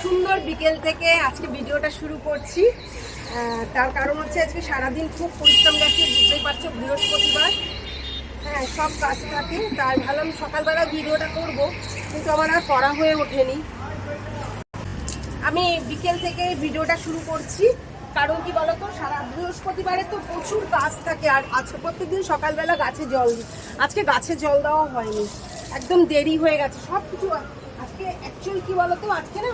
সুন্দর বিকেল থেকে আজকে ভিডিওটা শুরু করছি। তার কারণ হচ্ছে আজকে সারাদিন খুব পরিশ্রম গেছে বুঝতেই পারছ, বৃহস্পতিবার। হ্যাঁ সব কাজ থাকে, তাই ভাবলাম সকালবেলা ভিডিওটা করব, কিন্তু আমার আর করা হয়ে ওঠেনি। আমি বিকেল থেকে ভিডিওটা শুরু করছি, কারণ কি বলতো, সারা বৃহস্পতিবারে তো প্রচুর কাজ থাকে, আর আজকে প্রত্যেকদিন সকালবেলা গাছে জল আজকে গাছে জল দেওয়া হয়নি, একদম দেরি হয়ে গেছে সব কিছু আজকে অ্যাকচুয়াল কি বলতো, আজকে না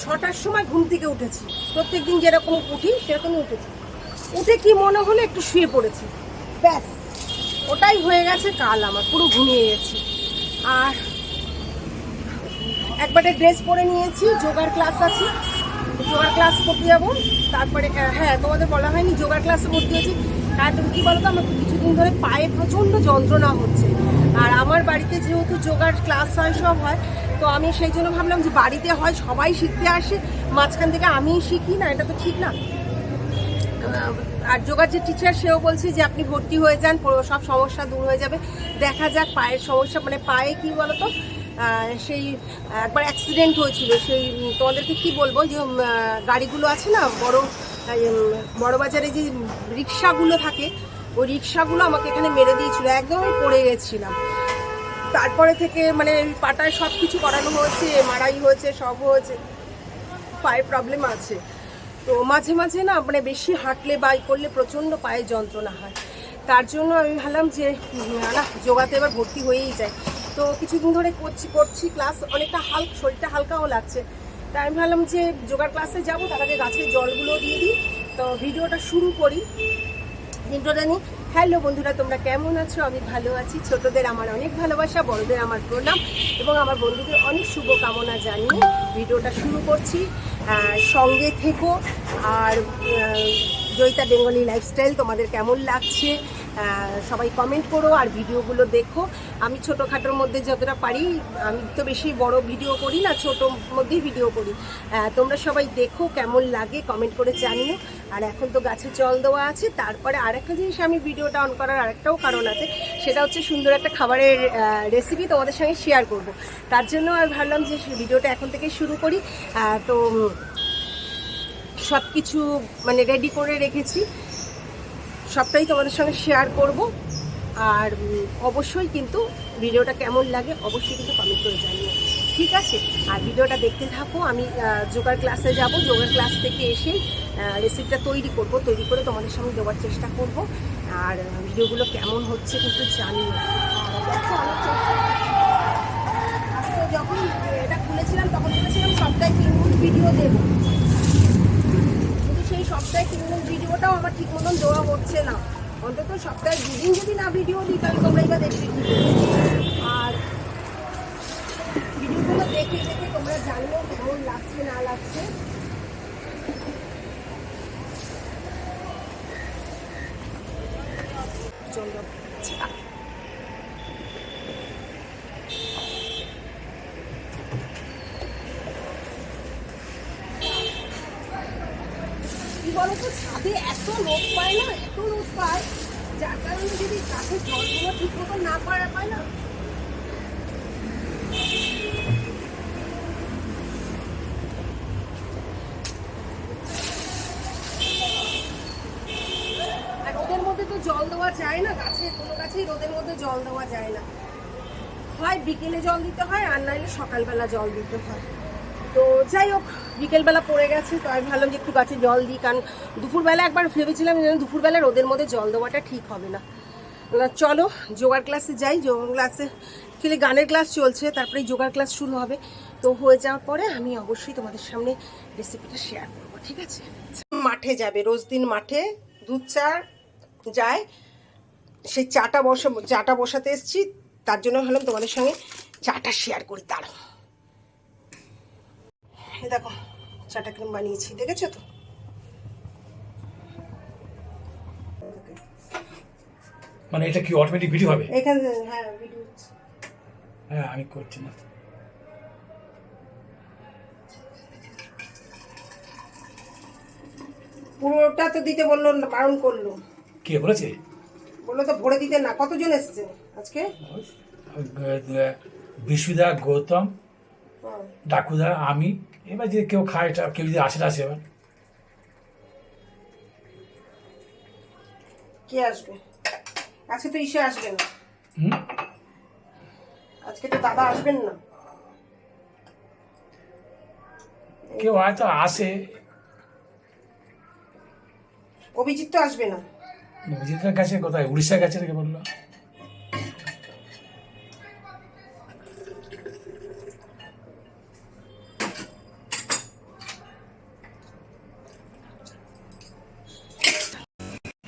ছটার সময় ঘুম থেকে উঠেছি। প্রত্যেকদিন যেরকম উঠি, সেরকমই উঠেছি। উঠে কি মনে হলো, একটু শুয়ে পড়েছি। ব্যাস, ওটাই হয়ে গেছে কাল আমার, পুরো ঘুমিয়ে গেছি। আর একবারে ড্রেস পরে নিয়েছি যোগার ক্লাস আছে। যোগার ক্লাস করতে যাব। তারপরে হ্যাঁ তোমাদের বলা হয়নি যোগার ক্লাসে ভর্তি হয়েছি আর তুমি কী বলতো, আমার কিছুদিন ধরে পায়ে প্রচণ্ড যন্ত্রণা হচ্ছে। আর আমার বাড়িতে যেহেতু যোগার ক্লাস হয়, সব হয় তো আমি সেই জন্য ভাবলাম যে বাড়িতে হয়, সবাই শিখতে আসে। মাঝখান থেকে আমিই শিখি, না, এটা তো ঠিক না। আর যোগার যে টিচার সেও বলছে যে আপনি ভর্তি হয়ে যান সব সমস্যা দূর হয়ে যাবে। দেখা যাক পায়ের সমস্যা মানে পায়ে কি বলতো? সেই, একবার অ্যাক্সিডেন্ট হয়েছিল, সেই তোমাদেরকে কি বলব? যে গাড়িগুলো আছে না, বড় বড় বাজারে যে রিক্সাগুলো থাকে, ওই রিক্সাগুলো আমাকে এখানে মেরে দিয়েছিল, একদম আমি পড়ে গেছিলাম। তারপরে থেকে মানে পাটায় সব কিছু করানো হয়েছে মারাই হয়েছে, সব হয়েছে। পায়ে প্রবলেম আছে। তো মাঝে মাঝে না মানে বেশি হাঁটলে বা করলে প্রচণ্ড পায়ে যন্ত্রণা হয়। তার জন্য আমি ভাবলাম যে না যোগাতে এবার ভর্তি হয়েই যায় তো কিছুদিন ধরে করছি করছি ক্লাস অনেকটা হালকা শরীরটা হালকাও লাগছে। তাই আমি ভাবলাম যে, যোগার ক্লাসে যাব, তার আগে গাছের জলগুলো দিয়ে দিই। তো ভিডিওটা শুরু করি। ইন্ট্রোটা নিই। হ্যালো বন্ধুরা, তোমরা কেমন আছো? আমি ভালো আছি। ছোটদের আমার অনেক ভালোবাসা, বড়দের আমার প্রণাম এবং আমার বন্ধুদের অনেক শুভকামনা জানিয়ে ভিডিওটা শুরু করছি। সঙ্গে থেকো। আর জয়িতা বেঙ্গলি লাইফস্টাইল তোমাদের কেমন লাগছে? সবাই কমেন্ট করো আর ভিডিওগুলো দেখো। আমি ছোটোখাটোর মধ্যে যতটা পারি, আমি তো বেশি বড় ভিডিও করি না ছোটোর মধ্যেই ভিডিও করি। তোমরা সবাই দেখো কেমন লাগে কমেন্ট করে জানিও। আর এখন তো গাছে জল দেওয়া আছে, তারপরে আরেকটা জিনিস আমি ভিডিওটা অন করার আরেকটাও কারণ আছে, সেটা হচ্ছে সুন্দর একটা খাবারের রেসিপি তোমাদের সঙ্গে শেয়ার করব। তার জন্য আর ভাবলাম যে ভিডিওটা এখন থেকে শুরু করি। তো সব কিছু মানে রেডি করে রেখেছি। সবটাই তোমাদের সঙ্গে শেয়ার করব। আর অবশ্যই কিন্তু ভিডিওটা কেমন লাগে অবশ্যই কিন্তু কমেন্ট করে জানিও। ঠিক আছে? আর ভিডিওটা দেখতে থাকো। আমি যোগার ক্লাসে যাব। যোগার ক্লাস থেকে এসেই রেসিপিটা তৈরি করব। তৈরি করে তোমাদের সঙ্গে দেওয়ার চেষ্টা করব। আর, ভিডিওগুলো কেমন হচ্ছে কিন্তু জানি না যখন এটা খুলেছিলাম, তখন বলেছিলাম সপ্তাহে তিন ভিডিও দেবো। সপ্তাহে তিন দিন ভিডিওটাও আমার ঠিক মতন দেওয়া হচ্ছে না। অন্তত সপ্তাহে দুদিন যদি না ভিডিও দিই, তাহলে তোমরা এবার দেখবে আর ভিডিওগুলো দেখে দেখে তোমরা জানিও কেমন লাগছে, না লাগছে। চলো আচ্ছা। কি বলতো ছাদে এত রোদ পায় না এত রোদ পায় যার কারণে যদি গাছের জলগুলো ঠিক মতো না পারা পায় না আর রোদের মধ্যে তো জল দেওয়া যায় না, গাছে, কোনো গাছেই রোদের মধ্যে জল দেওয়া যায় না। হয় বিকেলে জল দিতে হয়, আর নাইলে সকালবেলা জল দিতে হয়। তো যাই হোক, বিকেলবেলা পড়ে গেছে, তো আমি ভাবলাম যে একটু গাছে জল দিই, কারণ দুপুরবেলা একবার ভেবেছিলাম যেন দুপুরবেলা রোদের মধ্যে জল দেওয়াটা ঠিক হবে না। চলো, যোগার ক্লাসে যাই যোগা ক্লাসে খেলে গানের ক্লাস চলছে তারপরে যোগার ক্লাস শুরু হবে। তো হয়ে যাওয়ার পরে আমি অবশ্যই তোমাদের সামনে রেসিপিটা শেয়ার করব, ঠিক আছে? মাঠে যাবে, রোজ দিন মাঠে দুধ, চা যায় সেই চাটা বসা চাটা বসাতে এসেছি তার জন্য হলাম তোমাদের সঙ্গে চাটা শেয়ার করি এই দেখো চাটা ক্রিম বানিয়েছি দেখেছ তো? মানে এটা কি অটোমেটিক ভিডিও হবে? এখানে হ্যাঁ ভিডিও হ্যাঁ আমি করছি না। পুরোটা তো দিতে বলল না বারণ করল। কে বলেছে? বলল তো ভরে দিতে না কতজন এসছে আজকে? বিশুদা গৌতম ডাকুদা আমি এবার যে কেউ খায় এটা কেউ যদি আসে আসে এবার। কে আসবে? আজকে তো ইসে আসবে না। আজকে তো দাদা আসবেন না। কেউ হয়তো আসে। অভিজিৎ তো আসবে না। অভিজিতের কাছে কোথায়? উড়িষ্যা গেছে নাকি বলল?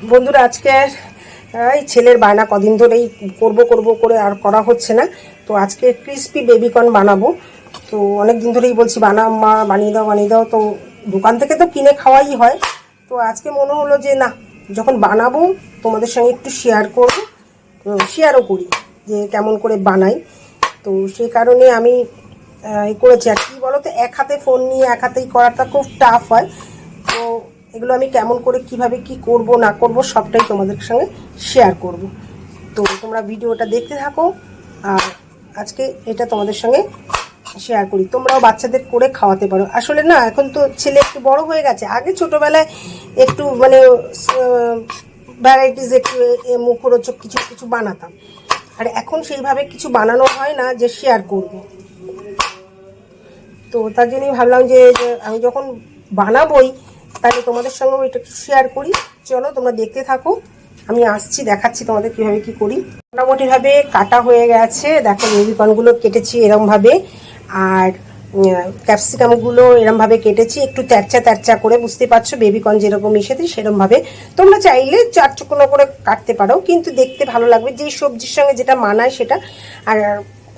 বন্ধুরা, আজকে, এই ছেলের বায়না কদিন ধরেই করব করব করে আর করা হচ্ছে না। তো আজকে ক্রিস্পি বেবিকর্ন বানাবো। তো অনেক দিন ধরেই বলছি বানা মা, বানিয়ে দাও বানিয়ে দাও। তো দোকান থেকে তো কিনে খাওয়াই হয়। তো আজকে মনে হলো যে না যখন বানাবো, তোমাদের সঙ্গে একটু শেয়ার করব। শেয়ারও করি যে কেমন করে বানাই। তো সেই কারণে আমি এই করেছি। আর কি তো এক হাতে ফোন নিয়ে এক হাতেই করাটা খুব টাফ হয়। তো এগুলো আমি কেমন করে, কীভাবে কি করব, না করব, সবটাই তোমাদের সঙ্গে শেয়ার করব। তো তোমরা ভিডিওটা দেখতে থাকো। আর আজকে এটা তোমাদের সঙ্গে শেয়ার করি। তোমরাও বাচ্চাদের করে খাওয়াতে পারো। আসলে না, এখন তো ছেলে একটু বড় হয়ে গেছে। আগে ছোটবেলায় একটু মানে ভ্যারাইটিস একটু মুখরোচক কিছু কিছু বানাতাম। আর এখন সেইভাবে কিছু বানানো হয় না যে শেয়ার করব। তো তার জন্যই ভাবলাম যে আমি যখন বানাবোই, তাহলে তোমাদের সঙ্গেও এটা একটু শেয়ার করি। চলো, তোমরা দেখতে থাকো। আমি আসছি, দেখাচ্ছি তোমাদের কীভাবে কি করি। মোটামুটিভাবে কাটা হয়ে গেছে। দেখো বেবিকর্নগুলো কেটেছি এরমভাবে। আর ক্যাপসিকামগুলো এরমভাবে কেটেছি, একটু ত্যারচা ত্যারচা করে, বুঝতে পারছ বেবিকর্ন যেরকম মিশেছে সেরমভাবে। তোমরা চাইলে চার চুকনো করে কাটতে পারো, কিন্তু দেখতে ভালো লাগবে, যেই সবজির সঙ্গে যেটা মানায় সেটা, আর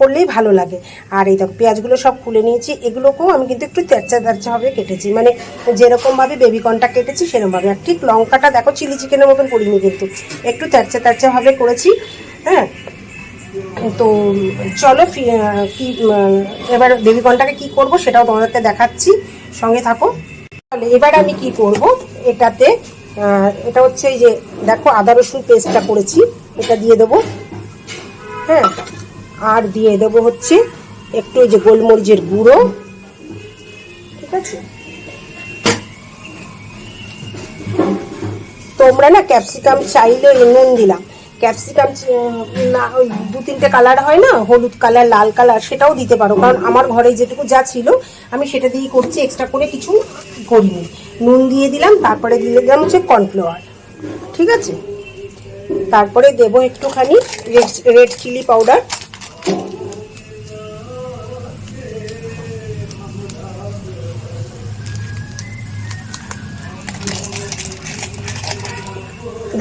করলেই ভালো লাগে। আর এই দেখো, পেঁয়াজগুলো সব খুলে নিয়েছি, এগুলোকেও আমি কিন্তু একটু তেরচা তেরচা ভাবে কেটেছি। মানে যেরকমভাবে বেবিকর্নটা কেটেছি, সেরকমভাবে। আর ঠিক লঙ্কাটা দেখো চিলি চিকেনের মতন করিনি কিন্তু, একটু তেরচা তেরচা ভাবে করেছি হ্যাঁ? তো চলো কি এবার বেবিকর্নটাকে কি করব সেটাও তোমাদেরকে দেখাচ্ছি। সঙ্গে থাকো। তাহলে এবার আমি কি করব? এটাতে এটা হচ্ছে এই যে, দেখো আদা রসুন পেস্টটা করেছি। এটা দিয়ে দেবো। হ্যাঁ আর দিয়ে দেবো হচ্ছে একটু ওই যে গোলমরিচের গুঁড়ো। ঠিক আছে? তোমরা না ক্যাপসিকাম চাইলে নুন দিলাম। ক্যাপসিকাম না, ওই দু তিনটে কালার হয় না? হলুদ কালার লাল কালার সেটাও দিতে পারো। কারণ আমার ঘরে যেটুকু যা ছিল, আমি সেটা দিয়েই করছি এক্সট্রা করে কিছু করিনি। নুন দিয়ে দিলাম, তারপরে দিয়ে দিলাম হচ্ছে কর্নফ্লাওয়ার ঠিক আছে? তারপরে দেবো একটুখানি রেড রেড চিলি পাউডার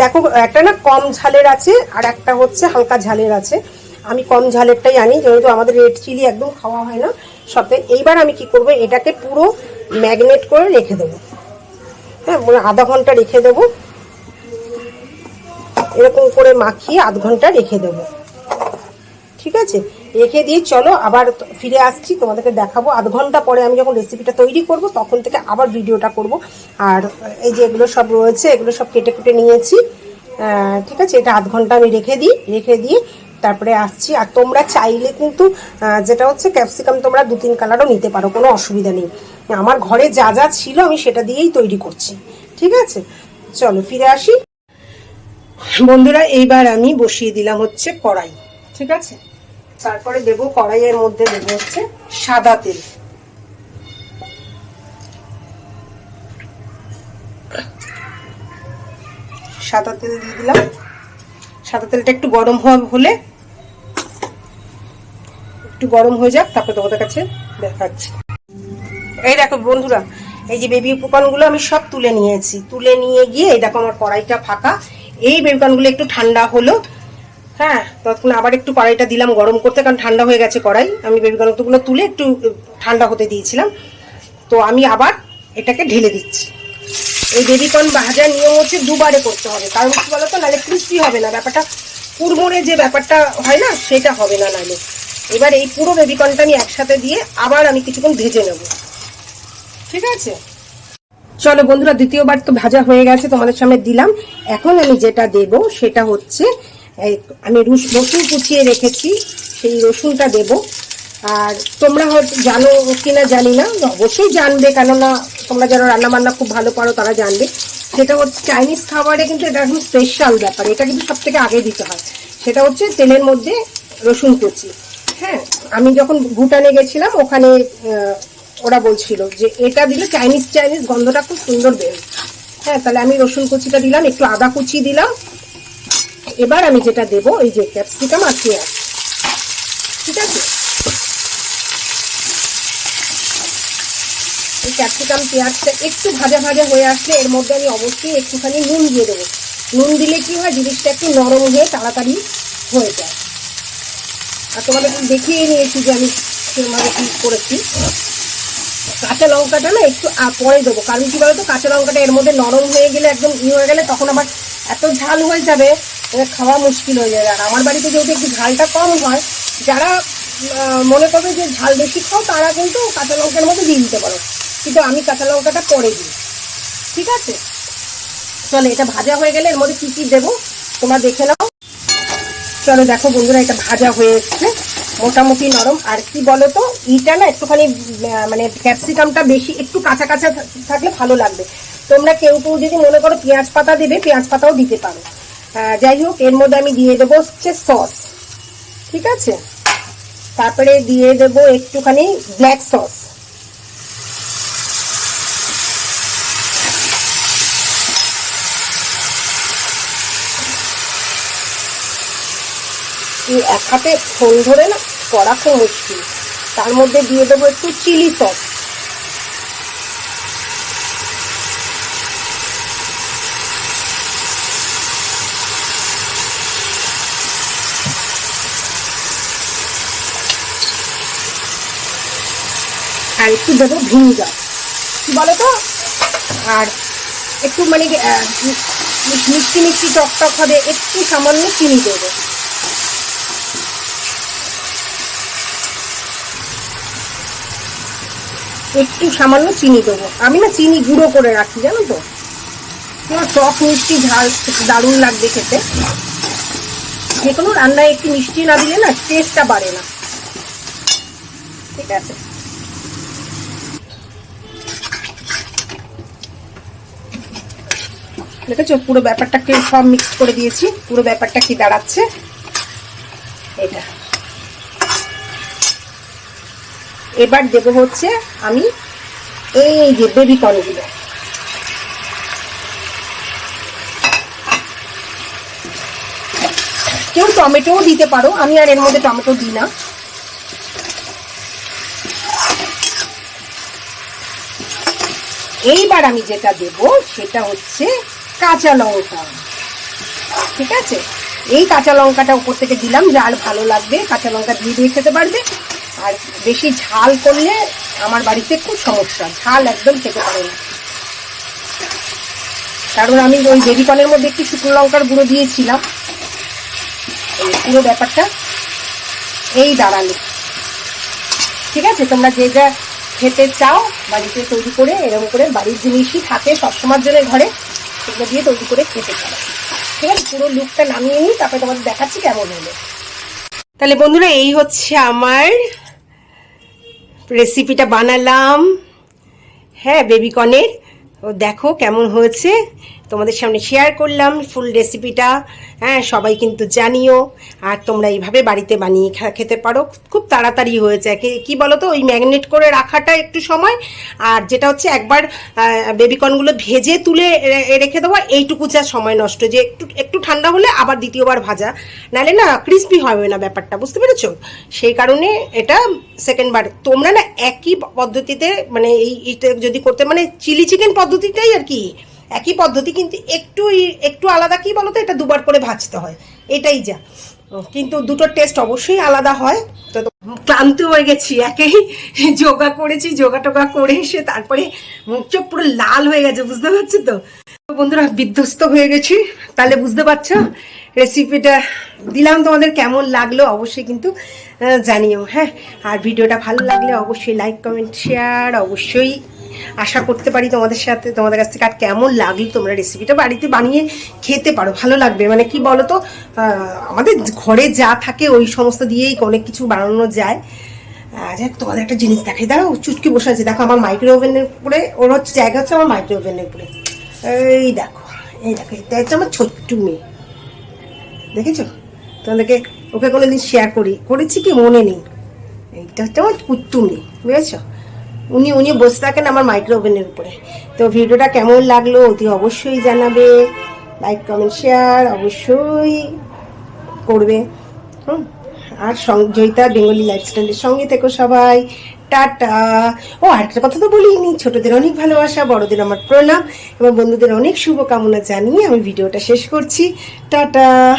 দেখো, একটা না কম ঝালের আছে, আর একটা হচ্ছে হালকা ঝালের আছে। আমি কম ঝালেরটাই আনি, যেহেতু আমাদের রেড চিলি একদম খাওয়া হয় না সপ্তাহে এইবার আমি কি করব, এটাকে পুরো ম্যাগনেট করে রেখে দেবো। হ্যাঁ আধা ঘণ্টা রেখে দেবো। এরকম করে মাখিয়ে আধ ঘণ্টা রেখে দেবো। ঠিক আছে? রেখে দিয়ে চলো, আবার ফিরে আসছি, তোমাদেরকে দেখাবো। আধ ঘণ্টা পরে আমি যখন রেসিপিটা তৈরি করব, তখন থেকে আবার ভিডিওটা করব। আর এই যে এগুলো সব রয়েছে, এগুলো সব কেটে কুটে নিয়েছি। ঠিক আছে, এটা আধ ঘণ্টা আমি রেখে দিই, রেখে দিয়ে তারপরে আসছি। আর তোমরা চাইলে কিন্তু যেটা হচ্ছে ক্যাপসিকাম তোমরা দু তিন কালারও নিতে পারো, কোনো অসুবিধা নেই। আমার ঘরে যা যা ছিল আমি সেটা দিয়েই তৈরি করছি। ঠিক আছে? চলো, ফিরে আসি। বন্ধুরা, এইবার আমি বসিয়ে দিলাম হচ্ছে কড়াই। ঠিক আছে? তারপরে দেব কড়াইয়ের মধ্যে দেবো হচ্ছে সাদা তেল। সাদা তেল দিয়ে দিলাম। সাদা তেলটা একটু গরম হলে একটু গরম হয়ে যাক, তারপরে তোমাদের কাছে দেখাচ্ছি। এই দেখো বন্ধুরা, এই যে বেবি উপকরণগুলো আমি সব তুলে নিয়েছি। তুলে নিয়ে গিয়ে এই দেখো আমার কড়াইটা ফাঁকা। এই বেবি একটু ঠান্ডা হলো হ্যাঁ ততক্ষণ আবার একটু কড়াইটা দিলাম গরম করতে, কারণ ঠান্ডা হয়ে গেছে কড়াই। আমি বেবি উপকরণগুলো তুলে একটু ঠান্ডা হতে দিয়েছিলাম। তো আমি আবার এটাকে ঢেলে দিচ্ছি। এই বেবিকর্ন ভাজার নিয়ম হচ্ছে দুবারে করতে হবে। কারণ কি বলতো, নাহলে ক্রিস্পি হবে না। ব্যাপারটা কুড়মুড়ে যে ব্যাপারটা হয় না, সেটা হবে না নাহলে। এবার এই পুরো বেবিকর্নটা আমি একসাথে দিয়ে আবার আমি কিছুক্ষণ ভেজে নেব। ঠিক আছে? চলো বন্ধুরা, দ্বিতীয়বার তো ভাজা হয়ে গেছে, তোমাদের সামনে দিলাম। এখন আমি যেটা দেব, সেটা হচ্ছে আমি রুস রসুন কুচিয়ে রেখেছি, সেই রসুনটা দেব। আর তোমরা হয়তো জানো কিনা জানি না, অবশ্যই জানবে, কেননা তোমরা যারা রান্না বান্না খুব ভালো পারো তারা জানবে। সেটা হচ্ছে চাইনিজ খাবারে কিন্তু এটা একদম স্পেশাল ব্যাপার, এটা কিন্তু সব থেকে আগে দিতে হয়। সেটা হচ্ছে তেলের মধ্যে রসুন কুচি। হ্যাঁ আমি যখন ভুটানে গেছিলাম, ওখানে ওরা বলছিল যে এটা দিলে চাইনিজ চাইনিজ গন্ধটা খুব সুন্দর বের হ্যাঁ তাহলে আমি রসুন কুচিটা দিলাম, একটু আদা কুচি দিলাম এবার আমি যেটা দেবো, এই যে ক্যাপসিকাম আর পেঁয়াজ। ঠিক আছে? এই ক্যাপসিকাম পেঁয়াজটা একটু ভাজা ভাজা হয়ে আসলে এর মধ্যে আমি অবশ্যই একটুখানি নুন দিয়ে দেবো। নুন দিলে কি হয়, জিনিসটা একটু নরম হয়ে তাড়াতাড়ি হয়ে যায়। আর তোমাদের দেখিয়ে নিয়েছি যে আমি সেরকমভাবে কি করেছি। কাঁচা লঙ্কাটা না একটু পরে দেবো। কারণ কি বলতো, কাঁচা লঙ্কাটা এর মধ্যে নরম হয়ে গেলে, একদম ই হয়ে গেলে তখন আবার এত ঝাল হয়ে যাবে খাওয়া মুশকিল হয়ে যাবে আর আমার বাড়িতে যেহেতু একটু ঝালটা কম হয়, যারা মনে করবে যে ঝাল বেশি খাও, তারা কিন্তু কাঁচা লঙ্কার মধ্যে দিয়ে দিতে পারো। কিন্তু আমি কাঁচা লঙ্কাটা পরে দিই। ঠিক আছে? চলো, এটা ভাজা হয়ে গেলে এর মধ্যে কী কী দেবো? তোমরা দেখে নাও। চলো, দেখো বন্ধুরা, এটা ভাজা হয়ে এসছে। মোটামুটি নরম। আর কি বলো তো ইটা না একটুখানি মানে ক্যাপসিকামটা বেশি, একটু কাঁচা কাঁচা থাকলে ভালো লাগবে। তোমরা কেউ কেউ যদি মনে করো পেঁয়াজ পাতা দেবে, পেঁয়াজ পাতাও দিতে পারো। যাই হোক, এর মধ্যে আমি দিয়ে দেবো হচ্ছে সস ঠিক আছে? তারপরে দিয়ে দেবো একটুখানি ব্ল্যাক সস এক হাতে ফোন ধরে না করা খুব মুশকিল। তার মধ্যে দিয়ে দেবো একটু চিলি সস আর একটু দেবো ভিনিগার কি বলো তো আর একটু মানে মিষ্টি মিষ্টি টক টক হবে, একটু সামান্য চিনি দেবো। একটু সামান্য চিনি দেবো। আমি না চিনি গুঁড়ো করে রাখি, জানো তো? টক মিষ্টি ঝাল, দারুণ লাগবে খেতে। যে কোনো রান্নায় একটু মিষ্টি না দিলে না টেস্টটা বাড়ে না। ঠিক আছে? দেখেছ? পুরো ব্যাপারটাকে সব মিক্স করে দিয়েছি। পুরো ব্যাপারটা কি দাঁড়াচ্ছে? এটা। এবার দেবো হচ্ছে আমি এই যে বেবি কর্নগুলো কেউ টমেটোও দিতে পারো। আমি আর এর মধ্যে টমেটো দিই না। এইবার আমি যেটা দেব, সেটা হচ্ছে কাঁচা লঙ্কা। ঠিক আছে? এই কাঁচা লঙ্কাটা উপর থেকে দিলাম ঝাল ভালো লাগবে, কাঁচা লঙ্কা দিয়ে দিয়ে খেতে পারবে। আর বেশি ঝাল করলে আমার বাড়িতে খুব সমস্যা, ঝাল একদম খেতে পারে না। কারণ আমি ওই বেবিকনের মধ্যে একটু শুকনো লঙ্কার গুঁড়ো দিয়েছিলাম। পুরো ব্যাপারটা এই দাঁড়াল। ঠিক আছে? তোমরা যে যা খেতে চাও, বাড়িতে তৈরি করে, এরকম করে বাড়ির জিনিসই থাকে সবসময়ের জন্য ঘরে। সেগুলো দিয়ে তৈরি করে খেতে পারো ঠিক আছে? পুরো লুকটা নামিয়ে নিই তারপরে তোমাদের দেখাচ্ছি কেমন হলো। তাহলে বন্ধুরা, এই হচ্ছে আমার রেসিপিটা বানালাম। হ্যাঁ বেবিকনের ও দেখো কেমন হয়েছে। তোমাদের সামনে শেয়ার করলাম ফুল রেসিপিটা হ্যাঁ সবাই কিন্তু জানিও। আর তোমরা এইভাবে বাড়িতে বানিয়ে খেতে পারো। খুব তাড়াতাড়ি হয়েছে। কি- কি বলো তো ওই ম্যাগনেট করে রাখাটা একটু সময়। আর যেটা হচ্ছে, একবার বেবিকর্নগুলো ভেজে তুলে রেখে দেওয়া এইটুকু যা সময় নষ্ট। যে একটু একটু ঠান্ডা হলে আবার দ্বিতীয়বার ভাজা। নাহলে না ক্রিস্পি হবে না ব্যাপারটা। বুঝতে পেরেছ? সেই কারণে এটা সেকেন্ড বার তোমরা না একই পদ্ধতিতে মানে এই যদি করতে মানে চিলি চিকেন পদ্ধতিটাই আর কি। একই পদ্ধতি, কিন্তু একটু একটু আলাদা কি বলো তো এটা দুবার করে ভাজতে হয়। এটাই যা। কিন্তু দুটোর টেস্ট অবশ্যই আলাদা হয়। তো ক্লান্ত হয়ে গেছি, একেই যোগা করেছি, যোগা টোগা করে এসে তারপরে মুখ চোখ পুরো লাল হয়ে গেছে, বুঝতে পারছ তো? বন্ধুরা, বিধ্বস্ত হয়ে গেছি। তাহলে বুঝতে পারছ রেসিপিটা দিলাম তোমাদের কেমন লাগল অবশ্যই কিন্তু জানিও হ্যাঁ? আর ভিডিওটা ভালো লাগলে অবশ্যই লাইক কমেন্ট শেয়ার অবশ্যই আশা করতে পারি তোমাদের সাথে, তোমাদের কাছ থেকে আর কেমন লাগল তোমরা রেসিপিটা বাড়িতে বানিয়ে খেতে পারো, ভালো লাগবে। মানে কি বলো তো আমাদের ঘরে যা থাকে ওই সমস্ত দিয়েই অনেক কিছু বানানো যায়। এক তোমাদের একটা জিনিস দেখাই। দাঁড়াও, চুটকি বসে আছে। দেখো, আমার মাইক্রো ওভেনের উপরে, ওর হচ্ছে জায়গা হচ্ছে আমার মাইক্রো ওভেনের উপরে। এই দেখো এই দেখো, এটা হচ্ছে আমার ছোট্ট মেয়ে। দেখেছ? তোমাদেরকে ওকে কোনোদিন শেয়ার করি। করেছি কি? মনে নেই। এইটা হচ্ছে আমার কুট্টু মেয়ে, বুঝেছ? উনি উনি বসে থাকেন আমার মাইক্রো ওভেনের উপরে। তো ভিডিওটা কেমন লাগল অতি অবশ্যই জানাবে লাইক কমেন্ট শেয়ার অবশ্যই করবে। হুম, আর জয়িতা বেঙ্গলি লাইফস্টাইলের সঙ্গে থেকো সবাই। টাটা। ও, আরেকটা কথা তো বলিনি, ছোটদের অনেক ভালোবাসা, বড়দের আমার প্রণাম, এবং বন্ধুদের অনেক শুভকামনা জানিয়ে আমি ভিডিওটা শেষ করছি। টাটা।